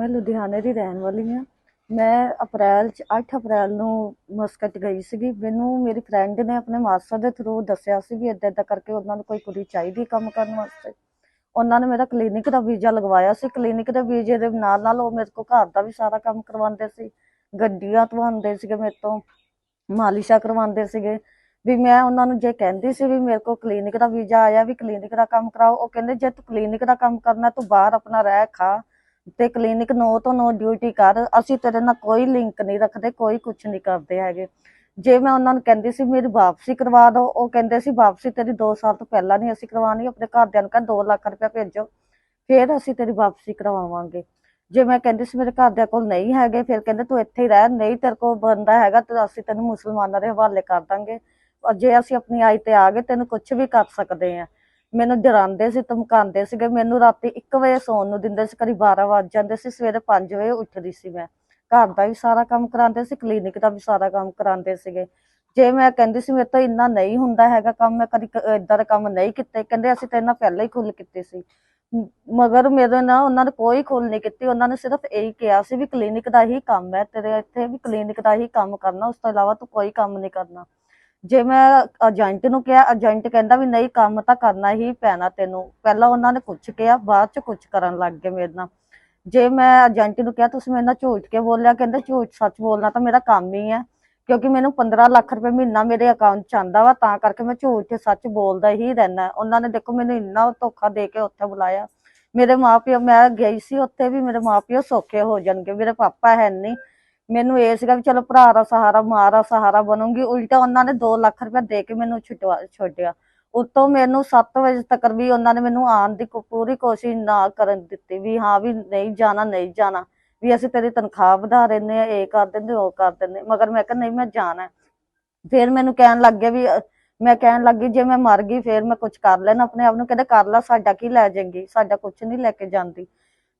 ਮੈਂ ਲੁਧਿਆਣੇ ਦੀ ਰਹਿਣ ਵਾਲੀ ਹਾਂ। ਮੈਂ ਅਪ੍ਰੈਲ ਚ 8 ਅਪ੍ਰੈਲ ਨੂੰ ਮਸਕਟ ਗਈ ਸੀਗੀ। ਮੈਨੂੰ ਮੇਰੀ ਫਰੈਂਡ ਨੇ ਆਪਣੇ ਮਾਸਟਰ ਦੇ ਥਰੂ ਦੱਸਿਆ ਸੀ ਵੀ ਏਦਾਂ ਏਦਾਂ ਕਰਕੇ ਉਹਨਾਂ ਨੂੰ ਕੋਈ ਕੁੜੀ ਚਾਹੀਦੀ ਕੰਮ ਕਰਨ ਵਾਸਤੇ। ਉਹਨਾਂ ਨੇ ਮੇਰਾ ਕਲੀਨਿਕ ਦਾ ਵੀਜ਼ਾ ਲਗਵਾਇਆ ਸੀ। ਕਲੀਨਿਕ ਦੇ ਵੀਜ਼ੇ ਦੇ ਨਾਲ ਨਾਲ ਉਹ ਮੇਰੇ ਕੋਲ ਘਰ ਦਾ ਵੀ ਸਾਰਾ ਕੰਮ ਕਰਵਾਉਂਦੇ ਸੀ। ਗੱਡੀਆਂ ਧਵਾਉਂਦੇ ਸੀਗੇ ਮੇਰੇ ਤੋਂ, ਮਾਲਿਸ਼ਾਂ ਕਰਵਾਉਂਦੇ ਸੀਗੇ। ਵੀ ਮੈਂ ਉਹਨਾਂ ਨੂੰ ਜੇ ਕਹਿੰਦੀ ਸੀ ਵੀ ਮੇਰੇ ਕੋਲ ਕਲੀਨਿਕ ਦਾ ਵੀਜ਼ਾ ਆਇਆ ਵੀ ਕਲੀਨਿਕ ਦਾ ਕੰਮ ਕਰਾਓ, ਉਹ ਕਹਿੰਦੇ ਜੇ ਤੂੰ ਕਲੀਨਿਕ ਦਾ ਕੰਮ ਕਰਨਾ, ਤੂੰ ਬਾਹਰ ਆਪਣਾ ਰਹਿ, ਖਾ। ਤੇ ਕਲੀਨਿਕ 9 ਤੋਂ 9 ਡਿਊਟੀ ਕਰ, ਅਸੀਂ ਤੇਰੇ ਨਾਲ ਕੋਈ ਲਿੰਕ ਨਹੀਂ ਰੱਖਦੇ, ਕੋਈ ਕੁਝ ਨਹੀਂ ਕਰਦੇ ਹੈਗੇ। ਜੇ ਮੈਂ ਉਹਨਾਂ ਨੂੰ ਕਹਿੰਦੀ ਸੀ, ਮੇਰੀ ਵਾਪਸੀ ਕਰਵਾ ਦਿਓ ਉਹ ਕਹਿੰਦੇ ਸੀ, ਵਾਪਸੀ ਤੇਰੀ 2 ਸਾਲ ਤੋਂ ਪਹਿਲਾਂ ਨਹੀਂ ਅਸੀਂ ਕਰਵਾਉਣੀ, ਆਪਣੇ ਘਰਦਿਆਂ ਨੂੰ ਕਹਿੰਦਾ 2 ਲੱਖ ਰੁਪਇਆ ਭੇਜੋ, ਫਿਰ ਅਸੀਂ ਤੇਰੀ ਵਾਪਸੀ ਕਰਵਾਵਾਂਗੇ। ਜੇ ਮੈਂ ਕਹਿੰਦੀ ਸੀ, ਮੇਰੇ ਘਰਦਿਆਂ ਕੋਲ ਨਹੀਂ ਹੈਗੇ, ਫਿਰ ਕਹਿੰਦੇ, ਤੂੰ ਇੱਥੇ ਹੀ ਰਹਿ, ਨਹੀਂ ਤੇਰੇ ਕੋਲ ਬੰਦਾ ਹੈਗਾ, ਤੇ ਅਸੀਂ ਤੈਨੂੰ ਮੁਸਲਮਾਨਾਂ ਦੇ ਹਵਾਲੇ ਕਰ ਦਾਂਗੇ। ਜੇ ਅਸੀਂ ਆਪਣੀ ਆਈ ਤੇ ਆ ਗਏ, ਤੈਨੂੰ ਕੁਝ ਵੀ ਕਰ ਸਕਦੇ ਆ ਮੈਨੂੰ ਡਰਾਉਂਦੇ ਸੀ, ਧਮਕਾਉਂਦੇ ਸੀਗੇ। ਮੈਨੂੰ ਰਾਤੀ 1 ਵਜੇ ਸੌਣ ਨੂੰ ਦਿੰਦੇ ਸੀ ਕਦੀ 12 ਵੱਜ ਜਾਂਦੇ ਸੀ। ਸਵੇਰੇ 5 ਵਜੇ ਉੱਠਦੀ ਸੀ ਮੈਂ। ਘਰ ਦਾ ਵੀ ਸਾਰਾ ਕੰਮ ਕਰਾਉਂਦੇ ਸੀ, ਕਲੀਨਿਕ ਦਾ ਵੀ ਸਾਰਾ ਕੰਮ ਕਰਾਉਂਦੇ ਸੀਗੇ। ਜੇ ਮੈਂ ਕਹਿੰਦੀ ਸੀ, ਮੇਰੇ ਤੋਂ ਇੰਨਾ ਨਹੀਂ ਹੁੰਦਾ ਹੈਗਾ ਕੰਮ, ਮੈਂ ਕਦੀ ਇਦਾਂ ਦਾ ਕੰਮ ਨਹੀਂ ਕੀਤੇ। ਕਹਿੰਦੇ ਅਸੀਂ ਤੇਰੇ ਨਾਲ ਪਹਿਲਾਂ ਹੀ ਖੁੱਲ ਕੀਤੀ ਸੀ। ਮਗਰ ਮੇਰੇ ਨਾਲ ਉਹਨਾਂ ਨੇ ਕੋਈ ਖੁੱਲ ਨਹੀਂ ਕੀਤੀ। ਉਹਨਾਂ ਨੇ ਸਿਰਫ ਇਹੀ ਕਿਹਾ ਸੀ ਵੀ ਕਲੀਨਿਕ ਦਾ ਹੀ ਕੰਮ ਹੈ ਤੇਰੇ ਇੱਥੇ, ਵੀ ਕਲੀਨਿਕ ਦਾ ਹੀ ਕੰਮ ਕਰਨਾ। ਉਸ ਤੋਂ ਇਲਾਵਾ ਤੂੰ ਕੋਈ ਕੰਮ ਨਹੀਂ ਕਰਨਾ। ਜੇ ਮੈਂ ਏਜੰਟ ਨੂੰ ਕਿਹਾ ਏਜੰਟ ਕਹਿੰਦਾ ਵੀ ਨਹੀਂ, ਕੰਮ ਤਾਂ ਕਰਨਾ ਹੀ ਪੈਣਾ ਤੈਨੂੰ। ਪਹਿਲਾਂ ਉਹਨਾਂ ਨੇ ਕੁਝ ਕਿਹਾ ਬਾਅਦ ਚ ਕੁਝ ਕਰਨ ਲੱਗ ਗਏ ਮੇਰੇ ਨਾਲ। ਜੇ ਮੈਂ ਏਜੰਟ ਨੂੰ ਕਿਹਾ, ਤੁਸੀਂ ਮੇਰੇ ਨਾਲ ਝੂਠ ਕੇ ਬੋਲਿਆ? ਕਹਿੰਦੇ ਝੂਠ ਸੱਚ ਬੋਲਣਾ ਤਾਂ ਮੇਰਾ ਕੰਮ ਹੀ ਹੈ ਕਿਉਂਕਿ ਮੈਨੂੰ 15 ਲੱਖ ਰੁਪਏ ਮਹੀਨਾ ਮੇਰੇ ਅਕਾਊਂਟ ਚ ਆਂਦਾ ਵਾ, ਤਾਂ ਕਰਕੇ ਮੈਂ ਝੂਠ ਤੇ ਸੱਚ ਬੋਲਦਾ ਹੀ ਰਹਿਣਾ ਉਹਨਾਂ ਨੇ ਦੇਖੋ ਮੈਨੂੰ ਇੰਨਾ ਧੋਖਾ ਦੇ ਕੇ ਉੱਥੇ ਬੁਲਾਇਆ। ਮੇਰੇ ਮਾਪਿਓ, ਮੈਂ ਗਈ ਸੀ ਉੱਥੇ ਵੀ ਮੇਰੇ ਮਾਪਿਓ ਸੌਖੇ ਹੋ ਜਾਣਗੇ। ਮੇਰੇ ਪਾਪਾ ਹੈ ਨਹੀਂ ਮੈਨੂੰ ਇਹ ਸੀਗਾ ਵੀ ਚਲੋ ਭਰਾ ਦਾ ਸਹਾਰਾ, ਮਾਂ ਦਾ ਸਹਾਰਾ ਬਣੂੰਗੀ, ਉਲਟਾ ਉਹਨਾਂ ਨੇ 2 ਲੱਖ ਰੁਪਏ ਦੇ ਕੇ ਮੈਨੂੰ ਛੁਟਵਾ ਛੋੜਿਆ ਉਤੋਂ ਮੈਨੂੰ 7 ਵਜੇ ਤੱਕ ਵੀ ਉਹਨਾਂ ਨੇ ਮੈਨੂੰ ਆਉਣ ਦੀ ਪੂਰੀ ਕੋਸ਼ਿਸ਼ ਨਾ ਕਰਨ ਦਿੱਤੀ ਵੀ ਹਾਂ ਵੀ ਨਹੀਂ ਜਾਣਾ ਨਹੀਂ ਜਾਣਾ, ਵੀ ਅਸੀਂ ਤੇਰੀ ਤਨਖਾਹ ਵਧਾ ਦਿੰਦੇ ਆ ਇਹ ਕਰ ਦਿੰਦੇ, ਉਹ ਕਰ ਦਿੰਦੇ ਮਗਰ ਮੈਂ ਕਿਹਾ ਨਹੀਂ, ਮੈਂ ਜਾਣਾ ਫਿਰ ਮੈਨੂੰ ਕਹਿਣ ਲੱਗ ਗਿਆ ਵੀ, ਮੈਂ ਕਹਿਣ ਲੱਗੀ, ਜੇ ਮੈਂ ਮਰ ਗਈ, ਫਿਰ ਮੈਂ ਕੁਝ ਕਰ ਲੈਣਾ, ਆਪਣੇ ਆਪ ਨੂੰ ਕਹਿੰਦੇ, ਕਰ ਲੈ, ਸਾਡਾ ਕੀ ਲੈ ਜਾਏਗੀ? ਸਾਡਾ ਕੁਝ ਨਹੀਂ ਲੈ ਕੇ ਜਾਂਦੀ।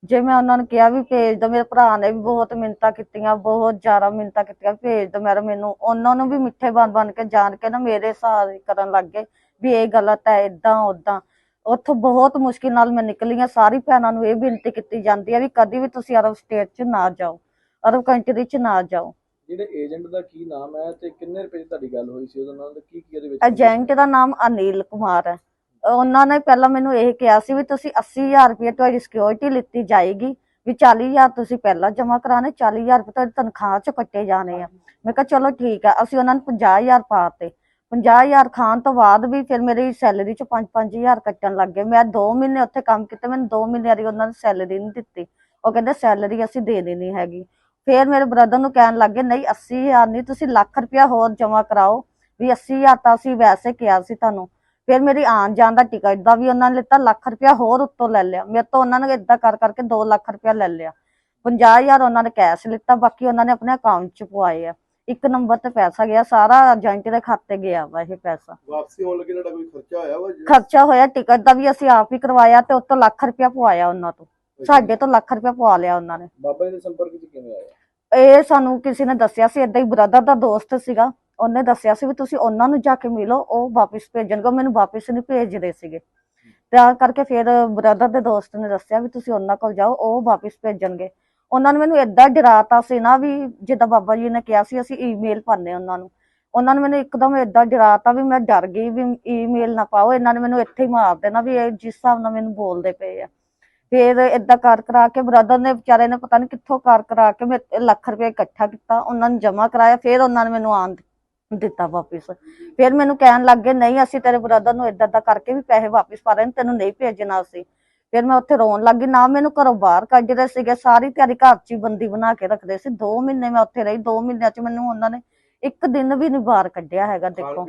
ਜੇ ਮੈਂ ਉਹਨਾਂ ਨੂੰ ਕਿਹਾ ਵੀ ਭੇਜ ਦੋ ਮੇਰੇ ਭਰਾ ਨੇ ਵੀ ਬਹੁਤ ਮਿੰਨਤਾਂ ਕੀਤੀਆਂ ਬਹੁਤ ਜ਼ਿਆਦਾ ਮਿੰਨਤਾਂ ਕੀਤੀਆਂ ਭੇਜ ਦੋ ਮੇਰਾ ਮੈਨੂੰ। ਉਹਨਾਂ ਨੂੰ ਵੀ ਮਿੱਠੇ ਬਣ ਬਣ ਕੇ ਜਾਣ ਕੇ ਨਾ ਮੇਰੇ ਸਹਾਰੇ ਕਰਨ ਲੱਗ ਗਏ ਵੀ ਇਹ ਗਲਤ ਹੈ ਇਦਾਂ ਉਦਾਂ ਉੱਥੋਂ ਬਹੁਤ ਮੁਸ਼ਕਿਲ ਨਾਲ ਮੈਂ ਨਿਕਲੀ ਹਾਂ ਸਾਰੀ ਭੈਣਾਂ ਨੂੰ ਇਹ ਬੇਨਤੀ ਕੀਤੀ ਜਾਂਦੀ ਹੈ ਵੀ ਕਦੀ ਵੀ ਤੁਸੀਂ ਅਰਬ ਸਟੇਟ 'ਚ ਨਾ ਜਾਓ ਅਰਬ ਕੰਟਰੀ 'ਚ ਨਾ ਜਾਓ। ਜਿਹੜੇ ਏਜੰਟ ਦਾ ਕੀ ਨਾਮ ਹੈ ਤੇ ਕਿੰਨੇ ਰੁਪਏ ਦੀ ਤੁਹਾਡੀ ਗੱਲ ਹੋਈ ਸੀ? ਉਹਦੇ ਨਾਲ ਤੇ ਕੀ ਕੀ ਉਹਦੇ ਵਿੱਚ ਏਜੰਟ ਦਾ ਨਾਮ ਅਨਿਲ ਕੁਮਾਰ ਹੈ। ਉਹਨਾਂ ਨੇ ਪਹਿਲਾਂ ਮੈਨੂੰ ਇਹ ਕਿਹਾ ਸੀ ਵੀ ਤੁਸੀਂ 80000 ਰੁਪਏ ਤੁਹਾਡੀ ਸਿਕਿਉਰਿਟੀ ਲਿੱਤੀ ਜਾਏਗੀ, ਵੀ 40000 ਤੁਸੀਂ ਪਹਿਲਾਂ ਜਮ੍ਹਾਂ ਕਰਾਣੇ 40000 ਰੁਪਏ ਤੁਹਾਡੀ ਤਨਖਾਹ ਚ ਕੱਟੇ ਜਾਣੇ ਆ। ਮੈਂ ਕਿਹਾ ਚਲੋ ਠੀਕ ਆ, ਅਸੀਂ ਉਹਨਾਂ ਨੂੰ 50000 ਪਾਤੇ 50000 ਖਾਣ ਤੋਂ ਬਾਅਦ ਵੀ ਫਿਰ ਮੇਰੀ ਸੈਲਰੀ ਚੋਂ 5-5000 ਕੱਟਣ ਲੱਗ ਗਏ। ਮੈਂ 2 ਮਹੀਨੇ ਉੱਥੇ ਕੰਮ ਕੀਤਾ, ਮੈਨੂੰ 2 ਮਹੀਨੇ ਦੀ ਉਹਨਾਂ ਨੇ ਸੈਲਰੀ ਨਹੀਂ ਦਿੱਤੀ। ਉਹ ਕਹਿੰਦੇ ਸੈਲਰੀ ਅਸੀਂ ਦੇ ਦੇਣੀ ਹੈਗੀ। ਫਿਰ ਮੇਰੇ ਬ੍ਰਦਰ ਨੂੰ ਕਹਿਣ ਲੱਗੇ ਨਹੀਂ 80000 ਨਹੀਂ, ਤੁਸੀਂ ਲੱਖ ਰੁਪਇਆ ਹੋਰ ਜਮ੍ਹਾਂ ਕਰਾਓ। ਵੀ 80000 ਤਾਂ ਅਸੀਂ ਵੈਸੇ ਕਿਹਾ ਸੀ ਤੁਹਾਨੂੰ। ਫਿਰ ਮੇਰੀ ਆਉਣ ਜਾਣ ਦਾ ਟਿਕਟ ਦਾ ਵੀ ਉਹਨਾਂ ਨੇ ਲਿੱਤਾ ਲੱਖ ਰੁਪਇਆ ਹੋਰ ਉੱਤੋਂ ਲੈ ਲਿਆ। ਮੇਰੇ ਤੋਂ ਉਹਨਾਂ ਨੇ ਇਦਾਂ ਕਰ ਕਰਕੇ 2 ਲੱਖ ਰੁਪਇਆ ਲੈ ਲਿਆ। 50000 ਉਹਨਾਂ ਨੇ ਕੈਸ਼ ਲਿੱਤਾ ਬਾਕੀ ਉਹਨਾਂ ਨੇ ਆਪਣੇ ਅਕਾਊਂਟ 'ਚ ਪਵਾਏ ਆ। ਇੱਕ ਨੰਬਰ ਤੇ ਪੈਸਾ ਗਿਆ ਸਾਰਾ ਏਜੰਟ ਦੇ ਖਾਤੇ ਗਿਆ ਵਾ ਇਹ ਪੈਸਾ। ਵਾਪਸੀ ਹੋਣ ਲੱਗੇ ਤੁਹਾਡਾ ਕੋਈ ਖਰਚਾ ਹੋਇਆ ਵਾ ਜਿਹੜਾ- ਖਰਚਾ ਹੋਇਆ ਟਿਕਟ ਦਾ ਵੀ ਅਸੀਂ ਆਪ ਹੀ ਕਰਵਾਇਆ ਤੇ ਉੱਤੋਂ ਲੱਖ ਰੁਪਇਆ ਪਵਾਇਆ ਉਹਨਾਂ ਤੋਂ। ਸਾਡੇ ਤੋਂ ਲੱਖ ਰੁਪਇਆ ਪਵਾ ਲਿਆ ਉਹਨਾਂ ਨੇ। ਬਾਬਾ ਜੀ ਦੇ ਸੰਪਰਕ ਵਿੱਚ ਕਿਵੇਂ ਆਇਆ? ਇਹ ਸਾਨੂੰ ਕਿਸੇ ਨੇ ਦੱਸਿਆ ਸੀ ਏਦਾਂ ਹੀ ਬ੍ਰਦਰ ਦਾ ਦੋਸਤ ਸੀਗਾ। ਉਹਨੇ ਦੱਸਿਆ ਸੀ ਵੀ ਤੁਸੀਂ ਉਹਨਾਂ ਨੂੰ ਜਾ ਕੇ ਮਿਲੋ, ਉਹ ਵਾਪਿਸ ਭੇਜਣਗੇ, ਉਹ ਮੈਨੂੰ ਵਾਪਿਸ ਨਹੀਂ ਭੇਜਦੇ ਸੀਗੇ। ਤਾਂ ਕਰਕੇ ਫਿਰ ਬ੍ਰਦਰ ਦੇ ਦੋਸਤ ਨੇ ਦੱਸਿਆ ਵੀ ਤੁਸੀਂ ਉਹਨਾਂ ਕੋਲ ਜਾਓ, ਉਹ ਵਾਪਿਸ ਭੇਜਣਗੇ। ਉਹਨਾਂ ਨੇ ਮੈਨੂੰ ਏਦਾਂ ਡਰਾਤਾ ਸੀ ਨਾ ਵੀ ਜਿੱਦਾਂ ਬਾਬਾ ਜੀ ਨੇ ਕਿਹਾ ਸੀ, ਅਸੀਂ ਈਮੇਲ ਪਾਣੇ ਉਹਨਾਂ ਨੂੰ। ਉਹਨਾਂ ਨੇ ਮੈਨੂੰ ਇੱਕਦਮ ਏਦਾਂ ਡਰਾਤਾ ਵੀ ਮੈਂ ਡਰ ਗਈ ਵੀ ਈਮੇਲ ਨਾ ਪਾਓ, ਇਹਨਾਂ ਨੇ ਮੈਨੂੰ ਇੱਥੇ ਹੀ ਮਾਰ ਦੇਣਾ ਵੀ ਇਹ ਜਿਸ ਹਿਸਾਬ ਨਾਲ ਮੈਨੂੰ ਬੋਲਦੇ ਪਏ ਆ। ਫਿਰ ਏਦਾਂ ਕਰ ਕਰਾ ਕੇ ਬ੍ਰਦਰ ਨੇ ਵਿਚਾਰੇ ਨੇ ਪਤਾ ਨਹੀਂ ਕਿੱਥੋਂ ਕਰ ਕਰਾ ਕੇ ਮੈਂ ਲੱਖ ਰੁਪਏ ਇਕੱਠਾ ਕੀਤਾ, ਉਹਨਾਂ ਨੂੰ ਜਮ੍ਹਾਂ ਕਰਾਇਆ, ਫਿਰ ਉਹਨਾਂ ਨੇ ਮੈਨੂੰ ਆਣ ਦਿੱਤਾ ਵਾਪਿਸ। ਫਿਰ ਮੈਨੂੰ ਕਹਿਣ ਲੱਗ ਗਏ ਨਹੀਂ ਅਸੀਂ ਤੇਰੇ ਬ੍ਰਦਰ ਨੂੰ ਏਦਾਂ ਏਦਾਂ ਕਰਕੇ ਵੀ ਪੈਸੇ ਵਾਪਿਸ ਪਾ ਰਹੇ ਨੇ ਤੈਨੂੰ ਨਹੀਂ ਭੇਜਣਾ ਅਸੀਂ। ਫਿਰ ਮੈਂ ਉੱਥੇ ਰੋਣ ਲੱਗੀ ਨਾ ਮੈਨੂੰ ਘਰੋਂ ਬਾਹਰ ਕੱਢ ਰਹੇ ਸੀਗੇ ਸਾਰੀ ਤਿਆਰੀ ਘਰ 'ਚ ਹੀ ਬੰਦੀ ਬਣਾ ਕੇ ਰੱਖਦੇ ਸੀ। 2 ਮਹੀਨੇ ਮੈਂ ਉੱਥੇ ਰਹੀ 2 ਮਹੀਨਿਆਂ 'ਚ ਮੈਨੂੰ ਉਹਨਾਂ ਨੇ ਇੱਕ ਦਿਨ ਵੀ ਨਹੀਂ ਬਾਹਰ ਕੱਢਿਆ ਹੈਗਾ ਦੇਖੋ।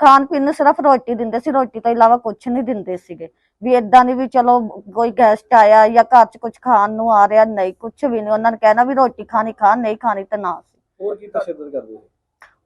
ਖਾਣ ਪੀਣ ਨੂੰ ਸਿਰਫ ਰੋਟੀ ਦਿੰਦੇ ਸੀ ਰੋਟੀ ਤੋਂ ਇਲਾਵਾ ਕੁਝ ਨਹੀਂ ਦਿੰਦੇ ਸੀਗੇ। ਵੀ ਏਦਾਂ ਨਹੀਂ ਵੀ ਚਲੋ ਕੋਈ ਗੈਸਟ ਆਇਆ ਜਾਂ ਘਰ 'ਚ ਕੁਝ ਖਾਣ ਨੂੰ ਆ ਰਿਹਾ ਨਹੀਂ ਕੁਝ ਵੀ ਨਹੀਂ। ਉਹਨਾਂ ਨੇ ਕਹਿਣਾ ਵੀ ਰੋਟੀ ਖਾਣੀ ਖਾ ਨਹੀਂ ਖਾਣੀ ਤਾਂ ਨਾ ਹੋਰ ਕੀ ਤਸ਼ੱਦਦ ਕਰਦੇ ਸੀ?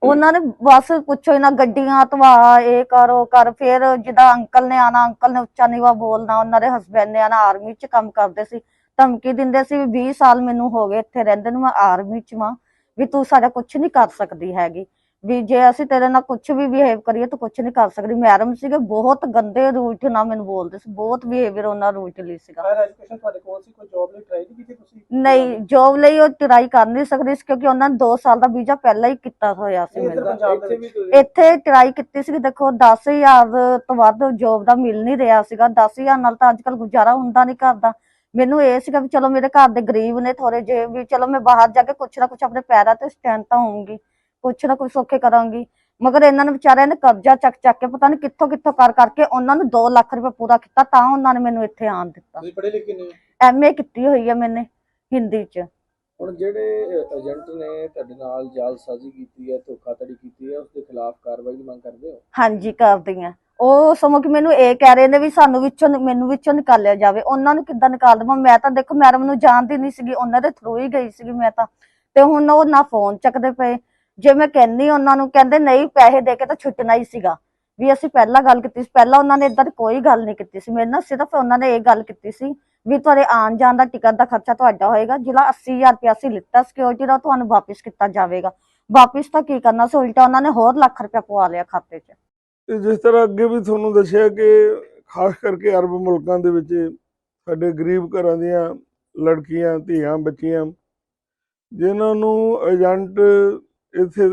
ਉਹਨਾਂ ਨੇ ਬਸ ਪੁੱਛੋ ਹੀ ਨਾ ਗੱਡੀਆਂ ਧਵਾ ਇਹ ਕਰ, ਉਹ ਕਰ, ਫਿਰ ਜਿੱਦਾਂ ਅੰਕਲ ਨੇ ਆਣਾ ਅੰਕਲ ਨੇ ਉੱਚਾ ਨੀਵਾ ਬੋਲਣਾ, ਉਹਨਾਂ ਦੇ ਹਸਬੰਡ ਨੇ ਆਣਾ ਆਰਮੀ 'ਚ ਕੰਮ ਕਰਦੇ ਸੀ, ਧਮਕੀ ਦਿੰਦੇ ਸੀ ਵੀ 20 ਸਾਲ ਮੈਨੂੰ ਹੋ ਗਏ ਇੱਥੇ ਰਹਿੰਦੇ ਨੂੰ, ਮੈਂ ਆਰਮੀ 'ਚ ਵਾਂ, ਵੀ ਤੂੰ ਸਾਡਾ ਕੁਝ ਨਹੀਂ ਕਰ ਸਕਦੀ ਹੈਗੀ। ਵੀ ਜੇ ਅਸੀਂ ਤੇਰੇ ਨਾਲ ਕੁਝ ਵੀ ਬਿਹੇਵ ਕਰੀਏ ਤੂੰ ਕੁਝ ਨਹੀਂ ਕਰ ਸਕਦੀ। ਮੈਡਮ ਸੀਗੇ ਬਹੁਤ ਗੰਦੇ ਰੂਟ ਨਾਲ ਮੈਨੂੰ ਬੋਲਦੇ ਸੀ। ਬਹੁਤ ਬਿਹੇਵੀਅਰ ਉਹਨਾਂ ਰੂਟ ਲਈ ਸੀਗਾ। ਹਾਇਰ ਐਜੂਕੇਸ਼ਨ ਤੁਹਾਡੇ ਕੋਲ ਸੀ ਕੋਈ ਜੌਬ ਲਈ ਟਰਾਈ ਨਹੀਂ ਕੀਤੀ ਤੁਸੀਂ? ਨਹੀਂ ਜੋਬ ਲਈ ਉਹ ਟਰਾਈ ਕਰ ਨਹੀਂ ਸਕਦੀ ਸੀ ਕਿਉਂਕਿ ਉਹਨਾਂ ਨੇ 2 ਸਾਲ ਦਾ ਵੀਜ਼ਾ ਪਹਿਲਾਂ ਹੀ ਕੀਤਾ ਹੋਇਆ ਸੀ ਮੈਨੂੰ। ਇੱਥੇ ਟਰਾਈ ਕੀਤੀ ਸੀ ਦੇਖੋ 10000 ਤੋਂ ਵੱਧ ਜੋਬ ਦਾ ਮਿਲ ਨਹੀਂ ਰਿਹਾ ਸੀਗਾ। 10000 ਨਾਲ ਤਾਂ ਅੱਜਕੱਲ ਗੁਜ਼ਾਰਾ ਹੁੰਦਾ ਨਹੀਂ ਘਰ ਦਾ। ਮੈਨੂੰ ਇਹ ਸੀਗਾ ਵੀ ਚਲੋ ਮੇਰੇ ਘਰ ਦੇ ਗਰੀਬ ਨੇ ਥੋੜੇ ਜਿਹੇ ਵੀ ਚਲੋ ਮੈਂ ਬਾਹਰ ਜਾ ਕੇ ਕੁਛ ਨਾ ਕੁਛ ਆਪਣੇ ਪੈਰਾਂ ਤੇ ਸਟੈਂਡ ਤਾਂ ਹੋਊਂਗੀ। ਕੁਛ ਨਾ ਕੁਛ ਸੌਖੇ ਕਰਾਂਗੀ। ਮਗਰ ਇਹਨਾਂ ਨੇ ਵਿਚਾਰਿਆਂ ਨੇ ਕਰਜ਼ਾ ਚੱਕ ਚੱਕ ਕੇ ਪਤਾ ਨਹੀਂ ਕਿੱਥੋਂ ਕਿੱਥੋਂ ਕਰ ਕਰਕੇ ਉਹਨਾਂ ਨੂੰ 2 ਲੱਖ ਰੁਪਏ ਪੂਰਾ ਕੀਤਾ ਤਾਂ ਉਹਨਾਂ ਨੇ ਮੈਨੂੰ ਇੱਥੇ ਆਣ ਦਿੱਤਾ। ਤੁਸੀਂ ਪੜ੍ਹੇ ਲਿਖੇ ਨੇ? ਐਮਏ ਕੀਤੀ ਹੋਈ ਹੈ ਮੈਨੇ ਹਿੰਦੀ ਚ। ਹੁਣ ਜਿਹੜੇ ਏਜੰਟ ਨੇ ਤੁਹਾਡੇ ਨਾਲ ਜਾਲਸਾਜ਼ੀ ਕੀਤੀ ਹੈ ਧੋਖਾਧੜੀ ਕੀਤੀ ਹੈ ਉਸ ਦੇ ਖਿਲਾਫ ਕਾਰਵਾਈ ਦੀ ਮੰਗ ਕਰਦੇ ਹੋ? ਹਾਂਜੀ ਕਰਦੀ ਆ ਉਹ ਸਮਾਂ ਕਿ ਮੈਨੂੰ ਇਹ ਕਹਿ ਰਹੇ ਨੇ ਵੀ ਸਾਨੂੰ ਵਿੱਚੋਂ ਮੈਨੂੰ ਵਿੱਚੋਂ ਨਿਕਾਲਿਆ ਜਾਵੇ। ਉਹਨਾਂ ਨੂੰ ਕਿੱਦਾਂ ਨਿਕਾਲ ਦੇਵਾਂ? ਮੈਂ ਤਾਂ ਦੇਖੋ ਮੈਡਮ ਨੂੰ ਜਾਣਦੀ ਨਹੀਂ ਸੀਗੀ ਉਹਨਾਂ ਦੇ ਥਰੂ ਹੀ ਗਈ ਸੀਗੀ ਮੈਂ ਤਾਂ। ਤੇ ਹੁਣ ਉਹ ਨਾ ਫੋਨ ਚੱਕਦੇ ਪਏ। ਜੇ ਮੈਂ ਕਹਿੰਦੀ ਉਹਨਾਂ ਨੂੰ, ਕਹਿੰਦੇ ਨਹੀਂ ਪੈਸੇ ਦੇ ਕੇ ਤਾਂ ਛੁੱਟਣਾ ਹੀ ਸੀਗਾ। ਵੀ ਅਸੀਂ ਪਹਿਲਾਂ ਗੱਲ ਕੀਤੀ ਸੀ, ਪਹਿਲਾਂ ਉਹਨਾਂ ਨੇ ਇਦਾਂ ਕੋਈ ਗੱਲ ਨਹੀਂ ਕੀਤੀ ਸੀ। ਮੇਰੇ ਨਾਲ ਸਿਰਫ ਉਹਨਾਂ ਨੇ ਇਹ ਗੱਲ ਕੀਤੀ ਸੀ ਵੀ ਤੁਹਾਡੇ ਆਉਣ ਜਾਣ ਦਾ ਟਿਕਟ ਦਾ ਖਰਚਾ ਤੁਹਾਡਾ ਹੋਏਗਾ, ਜਿਹੜਾ 80000 ਰੁਪਇਆ ਅਸੀਂ ਲਿੱਤਾ ਸਿਕਿਉਰਿਟੀ ਦਾ ਤੁਹਾਨੂੰ ਵਾਪਸ ਕੀਤਾ ਜਾਵੇਗਾ। ਵਾਪਸ ਤਾਂ ਕੀ ਕਰਨਾ ਸੀ, ਉਲਟਾ ਉਹਨਾਂ ਨੇ ਹੋਰ ਲੱਖ ਰੁਪਇਆ ਪਵਾ ਲਿਆ ਖਾਤੇ 'ਚ। ਤੇ ਜਿਸ ਤਰ੍ਹਾਂ ਅੱਗੇ ਵੀ ਤੁਹਾਨੂੰ ਦੱਸਿਆ ਕਿ ਖਾਸ ਕਰਕੇ ਅਰਬ ਮੁਲਕਾਂ ਦੇ ਵਿੱਚ ਸਾਡੇ ਗਰੀਬ ਘਰਾਂ ਦੀਆਂ ਲੜਕੀਆਂ, ਧੀਆਂ, ਬੱਚੀਆਂ, ਜਿਨ੍ਹਾਂ ਨੂੰ ਏਜੰਟ ਇੱਥੇ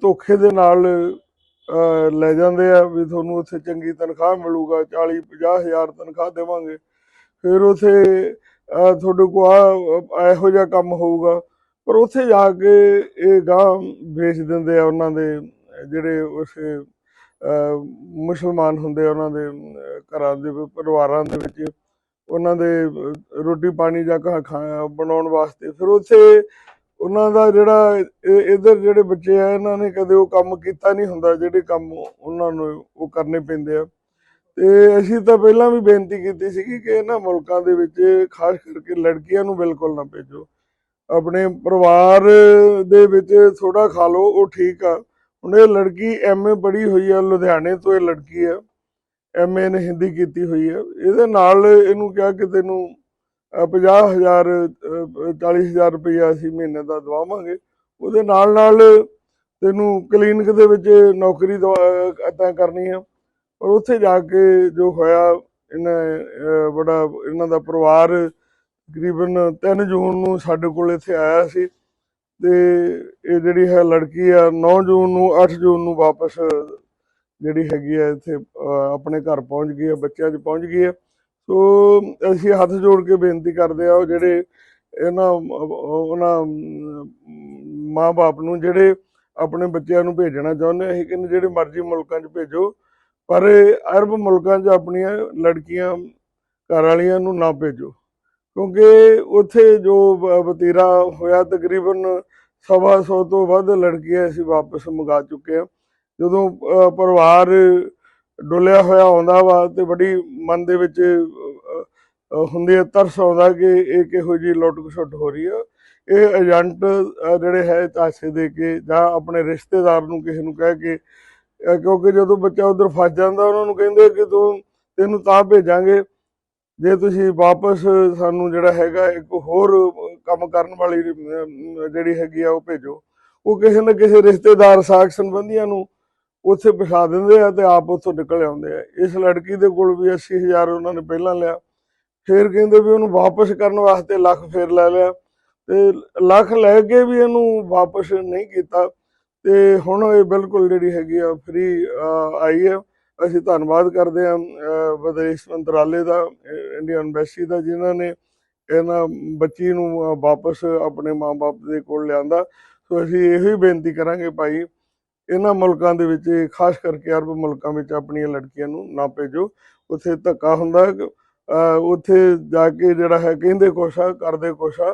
ਧੋਖੇ ਦੇ ਨਾਲ ਲੈ ਜਾਂਦੇ ਆ ਵੀ ਤੁਹਾਨੂੰ ਉੱਥੇ ਚੰਗੀ ਤਨਖਾਹ ਮਿਲੂਗਾ 40 50 ਹਜ਼ਾਰ ਤਨਖਾਹ ਦੇਵਾਂਗੇ। ਫਿਰ ਉੱਥੇ ਤੁਹਾਡੇ ਕੋਲ ਆ ਇਹੋ ਜਿਹਾ ਕੰਮ ਹੋਊਗਾ। ਪਰ ਉੱਥੇ ਜਾ ਕੇ ਇਹ ਗਾਂ ਵੇਚ ਦਿੰਦੇ ਆ ਉਹਨਾਂ ਦੇ, ਜਿਹੜੇ ਉਸ ਮੁਸਲਮਾਨ ਹੁੰਦੇ ਆ ਉਹਨਾਂ ਦੇ ਘਰਾਂ ਦੇ, ਪਰਿਵਾਰਾਂ ਦੇ ਵਿੱਚ। ਉਹਨਾਂ ਦੇ ਰੋਟੀ ਪਾਣੀ ਜਾਂ ਬਣਾਉਣ ਵਾਸਤੇ। ਫਿਰ ਉੱਥੇ ਉਹਨਾਂ ਦਾ ਜਿਹੜਾ ਇਹ- ਇੱਧਰ ਜਿਹੜੇ ਬੱਚੇ ਆ, ਇਹਨਾਂ ਨੇ ਕਦੇ ਉਹ ਕੰਮ ਕੀਤਾ ਨਹੀਂ ਹੁੰਦਾ, ਜਿਹੜੇ ਕੰਮ ਉਹਨਾਂ ਨੂੰ ਉਹ ਕਰਨੇ ਪੈਂਦੇ ਆ। ਤੇ ਅਸੀਂ ਤਾਂ ਪਹਿਲਾਂ ਵੀ ਬੇਨਤੀ ਕੀਤੀ ਸੀਗੀ ਕਿ ਇਹਨਾਂ ਮੁਲਕਾਂ ਦੇ ਵਿੱਚ ਖਾਸ ਕਰਕੇ ਲੜਕੀਆਂ ਨੂੰ ਬਿਲਕੁਲ ਨਾ ਭੇਜੋ। ਆਪਣੇ ਪਰਿਵਾਰ ਦੇ ਵਿੱਚ ਥੋੜਾ ਖਾ ਲਓ, ਉਹ ਠੀਕ ਆ। ਹੁਣ ਇਹ ਲੜਕੀ ਐਮਏ ਪੜ੍ਹੀ ਹੋਈ ਆ, ਲੁਧਿਆਣੇ ਤੋਂ ਇਹ ਲੜਕੀ ਆ। ਐਮਏ ਨੇ ਹਿੰਦੀ ਕੀਤੀ ਹੋਈ ਆ। ਇਹਦੇ ਨਾਲ ਇਹਨੂੰ ਕਿਹਾ ਕਿ ਤੈਨੂੰ 50000 40000 ਰੁਪਇਆ ਅਸੀਂ ਮਹੀਨੇ ਦਾ ਦਵਾਵਾਂਗੇ। ਉਹਦੇ ਨਾਲ ਨਾਲ ਤੈਨੂੰ ਕਲੀਨਿਕ ਦੇ ਵਿੱਚ ਨੌਕਰੀ ਦਵਾ ਅਦਾ ਕਰਨੀ ਆ। ਪਰ ਉੱਥੇ ਜਾ ਕੇ ਜੋ ਹੋਇਆ, ਇਹਨਾਂ ਬੜਾ, ਇਹਨਾਂ ਦਾ ਪਰਿਵਾਰ ਤਕਰੀਬਨ 3 ਜੂਨ ਨੂੰ ਸਾਡੇ ਕੋਲ ਇੱਥੇ ਆਇਆ ਸੀ। ਤੇ ਇਹ ਜਿਹੜੀ ਹੈ ਲੜਕੀ ਆ 9 ਜੂਨ ਨੂੰ 8 ਜੂਨ ਨੂੰ ਵਾਪਸ ਜਿਹੜੀ ਹੈਗੀ ਆ, ਇੱਥੇ ਆਪਣੇ ਘਰ ਪਹੁੰਚ ਗਈ ਆ, ਬੱਚਿਆਂ 'ਚ ਪਹੁੰਚ ਗਈ ਆ। ਸੋ ਅਸੀਂ ਹੱਥ ਜੋੜ ਕੇ ਬੇਨਤੀ ਕਰਦੇ ਆ ਉਹ ਜਿਹੜੇ ਇਹਨਾਂ ਉਹਨਾਂ ਮਾਂ-ਬਾਪ ਨੂੰ ਜਿਹੜੇ ਆਪਣੇ ਬੱਚਿਆਂ ਨੂੰ ਭੇਜਣਾ ਚਾਹੁੰਦੇ ਆ, ਅਸੀਂ ਕਹਿੰਦੇ ਜਿਹੜੇ ਮਰਜ਼ੀ ਮੁਲਕਾਂ 'ਚ ਭੇਜੋ ਪਰ ਅਰਬ ਮੁਲਕਾਂ 'ਚ ਆਪਣੀਆਂ ਲੜਕੀਆਂ ਘਰ ਵਾਲੀਆਂ ਨੂੰ ਨਾ ਭੇਜੋ। ਕਿਉਂਕਿ ਉੱਥੇ ਜੋ ਬ- ਵਤੀਰਾ ਹੋਇਆ ਤਕਰੀਬਨ ਸਵਾ ਸੌ ਤੋਂ ਵੱਧ ਲੜਕੀਆਂ ਅਸੀਂ ਵਾਪਸ ਮੰਗਾ ਚੁੱਕੇ ਆ। ਜਦੋਂ ਪਰਿਵਾਰ ਡੁੱਲਿਆ ਹੋਇਆ ਆਉਂਦਾ ਵਾ ਤੇ ਬੜੀ ਮਨ ਦੇ ਵਿੱਚ ਅਹ, ਅਹ, ਹੁੰਦੀ ਹੈ ਤਰਸ ਆਉਂਦਾ ਕਿ ਇਹ ਕਿਹੋ ਜੀ ਲੁੱਟ ਖਸੁੱਟ ਹੋ ਰਹੀ ਆ। ਇਹ ਏਜੰਟ ਜਿਹੜੇ ਹੈ ਤਾਸੇ ਦੇ ਕੇ ਜਾਂ ਆਪਣੇ ਰਿਸ਼ਤੇਦਾਰ ਨੂੰ ਕਿਸੇ ਨੂੰ ਕਹਿ ਕੇ ਕਿਉਂਕਿ ਜਦੋਂ ਬੱਚਾ ਉਧਰ ਫਸ ਜਾਂਦਾ ਉਹਨਾਂ ਨੂੰ ਕਹਿੰਦੇ ਕਿ ਤੂੰ ਤੈਨੂੰ ਤਾਂ ਭੇਜਾਂਗੇ ਜੇ ਤੁਸੀਂ ਵਾਪਸ ਸਾਨੂੰ ਜਿਹੜਾ ਹੈਗਾ ਇੱਕ ਹੋਰ ਕੰਮ ਕਰਨ ਵਾਲੀ ਜਿਹੜੀ ਹੈਗੀ ਆ ਉਹ ਭੇਜੋ। ਉਹ ਕਿਸੇ ਨਾ ਕਿਸੇ ਰਿਸ਼ਤੇਦਾਰ ਸਾਖ ਸੰਬੰਧੀਆਂ ਨੂੰ ਉੱਥੇ ਬਿਠਾ ਦਿੰਦੇ ਆ ਤੇ ਆਪ ਉੱਥੋਂ ਨਿਕਲ ਆਉਂਦੇ ਆ। ਇਸ ਲੜਕੀ ਦੇ ਕੋਲ ਵੀ 80000 ਉਹਨਾਂ ਨੇ ਪਹਿਲਾਂ ਲਿਆ। ਫਿਰ ਕਹਿੰਦੇ ਵੀ ਉਹਨੂੰ ਵਾਪਸ ਕਰਨ ਵਾਸਤੇ ਲੱਖ ਫੇਰ ਲੈ ਲਿਆ। ਤੇ ਲੱਖ ਲੈ ਕੇ ਵੀ ਇਹਨੂੰ ਵਾਪਸ ਨਹੀਂ ਕੀਤਾ। ਤੇ ਹੁਣ ਇਹ ਬਿਲਕੁਲ ਜਿਹੜੀ ਹੈਗੀ ਆ ਫ੍ਰੀ ਆਈ ਹੈ ਅਸੀਂ ਧੰਨਵਾਦ ਕਰਦੇ ਹਾਂ ਵਿਦੇਸ਼ ਮੰਤਰਾਲੇ ਦਾ, ਇੰਡੀਅਨ ਐਮਬੈਸੀ ਦਾ, ਜਿਨ੍ਹਾਂ ਨੇ ਇਹਨਾਂ ਬੱਚੀ ਨੂੰ ਵਾਪਸ ਆਪਣੇ ਮਾਪੇ ਦੇ ਕੋਲ ਲਿਆਂਦਾ। ਸੋ ਅਸੀਂ ਇਹੋ ਹੀ ਬੇਨਤੀ ਕਰਾਂਗੇ ਭਾਈ ਇਹਨਾਂ ਮੁਲਕਾਂ ਦੇ ਵਿੱਚ, ਖਾਸ ਕਰਕੇ ਅਰਬ ਮੁਲਕਾਂ ਵਿੱਚ ਆਪਣੀਆਂ ਲੜਕੀਆਂ ਨੂੰ ਨਾ ਭੇਜੋ। ਉੱਥੇ ਧੱਕਾ ਹੁੰਦਾ ਉੱਥੇ ਜਾ ਕੇ ਜਿਹੜਾ ਹੈ, ਕਹਿੰਦੇ ਕੁਛ ਆ, ਕਰਦੇ ਕੁਛ ਆ।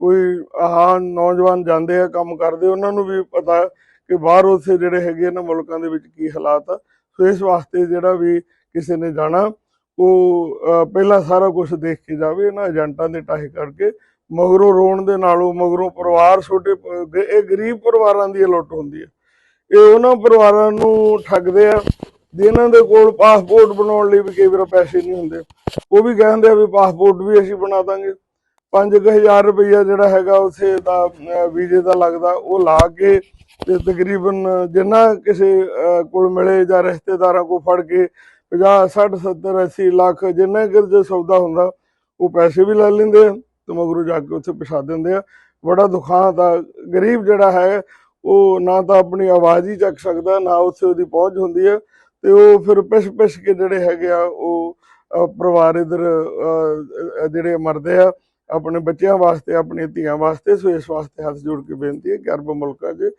ਕੋਈ ਆਹ ਨੌਜਵਾਨ ਜਾਂਦੇ ਆ, ਕੰਮ ਕਰਦੇ, ਉਹਨਾਂ ਨੂੰ ਵੀ ਪਤਾ ਕਿ ਬਾਹਰ ਉੱਥੇ ਜਿਹੜੇ ਹੈਗੇ ਇਹਨਾਂ ਮੁਲਕਾਂ ਦੇ ਵਿੱਚ ਕੀ ਹਾਲਾਤ ਆ। ਸੋ ਇਸ ਵਾਸਤੇ ਜਿਹੜਾ ਵੀ ਕਿਸੇ ਨੇ ਜਾਣਾ, ਉਹ ਪਹਿਲਾਂ ਸਾਰਾ ਕੁਝ ਦੇਖ ਕੇ ਜਾਵੇ, ਇਹਨਾਂ ਏਜੰਟਾਂ ਦੇ ਟਾਹੇ ਕਰਕੇ। ਮਗਰੋਂ ਰੋਣ ਦੇ ਨਾਲੋਂ ਮਗਰੋਂ ਪਰਿਵਾਰ ਛੋਟੇ ਇਹ ਗਰੀਬ ਪਰਿਵਾਰਾਂ ਦੀ ਇਹ ਲੁੱਟ ਹੁੰਦੀ ਹੈ ਇਹ ਉਹਨਾਂ ਪਰਿਵਾਰਾਂ ਨੂੰ ਠੱਗਦੇ ਆ ਜਿਨ੍ਹਾਂ ਦੇ ਕੋਲ ਪਾਸਪੋਰਟ ਬਣਾਉਣ ਲਈ ਵੀ ਕਈ ਵਾਰ ਪੈਸੇ ਨਹੀਂ ਹੁੰਦੇ। ਉਹ ਵੀ ਕਹਿੰਦੇ ਆ ਵੀ ਪਾਸਪੋਰਟ ਵੀ ਅਸੀਂ ਬਣਾ ਦਾਂਗੇ। 5000 ਰੁਪਈਆ ਜਿਹੜਾ ਹੈਗਾ ਉੱਥੇ ਦਾ ਵੀਜ਼ੇ ਦਾ ਲੱਗਦਾ, ਉਹ ਲਾ ਕੇ ਤੇ ਤਕਰੀਬਨ ਜਿੰਨਾ ਕਿਸੇ ਕੋਲ ਮਿਲੇ ਜਾਂ ਰਿਸ਼ਤੇਦਾਰਾਂ ਕੋਲ ਫੜ ਕੇ 50 60 70 80 ਲੱਖ ਜਿੰਨਾ ਕਿ ਜੇ ਸੌਦਾ ਹੁੰਦਾ, ਉਹ ਪੈਸੇ ਵੀ ਲੈ ਲੈਂਦੇ ਆ ਤੇ ਮਗਰੋਂ ਜਾ ਕੇ ਉੱਥੇ ਪਛਾ ਦਿੰਦੇ ਆ। ਬੜਾ ਦੁਖਾਂਤ ਆ। ਗਰੀਬ ਜਿਹੜਾ ਹੈ ਉਹ ਨਾ ਤਾਂ ਆਪਣੀ ਆਵਾਜ਼ ਹੀ ਚੱਕ ਸਕਦਾ ਨਾ ਉੱਥੇ ਉਹਦੀ ਪਹੁੰਚ ਹੁੰਦੀ ਹੈ। ਤੇ ਉਹ ਫਿਰ ਪਿਛ ਪਿਛ ਕੇ ਜਿਹੜੇ ਹੈਗੇ ਆ ਉਹ ਪਰਿਵਾਰ ਇਧਰ ਜਿਹੜੇ ਮਰਦੇ ਆ ਆਪਣੇ ਬੱਚਿਆਂ ਵਾਸਤੇ ਆਪਣੀਆਂ ਧੀਆਂ ਵਾਸਤੇ ਸੋ ਇਸ ਵਾਸਤੇ ਹੱਥ ਜੋੜ ਕੇ ਬੇਨਤੀ ਹੈ ਕਿ ਅਰਬ ਮੁਲਕਾਂ 'ਚ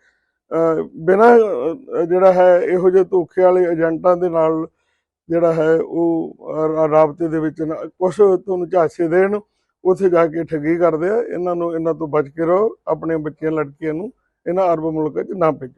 ਅਹ, ਬਿਨਾਂ ਜਿਹੜਾ ਹੈ ਇਹੋ ਜਿਹੇ ਧੋਖੇ ਵਾਲੇ ਏਜੰਟਾਂ ਦੇ ਨਾਲ ਜਿਹੜਾ ਹੈ ਉਹ ਰਾਬਤੇ ਦੇ ਵਿੱਚ ਕੁਝ ਤੁਹਾਨੂੰ ਝਾਂਸੇ ਦੇਣ ਉੱਥੇ ਜਾ ਕੇ ਠੱਗੀ ਕਰਦੇ ਆ। ਇਹਨਾਂ ਨੂੰ ਇਹਨਾਂ ਤੋਂ ਬਚ ਕੇ ਰਹੋ ਆਪਣੇ ਬੱਚਿਆਂ ਲੜਕੀਆਂ ਨੂੰ। ਇਹਨਾਂ ਅਰਬ ਮੁਲਕਾਂ 'ਚ ਨਾ ਭੇਜੋ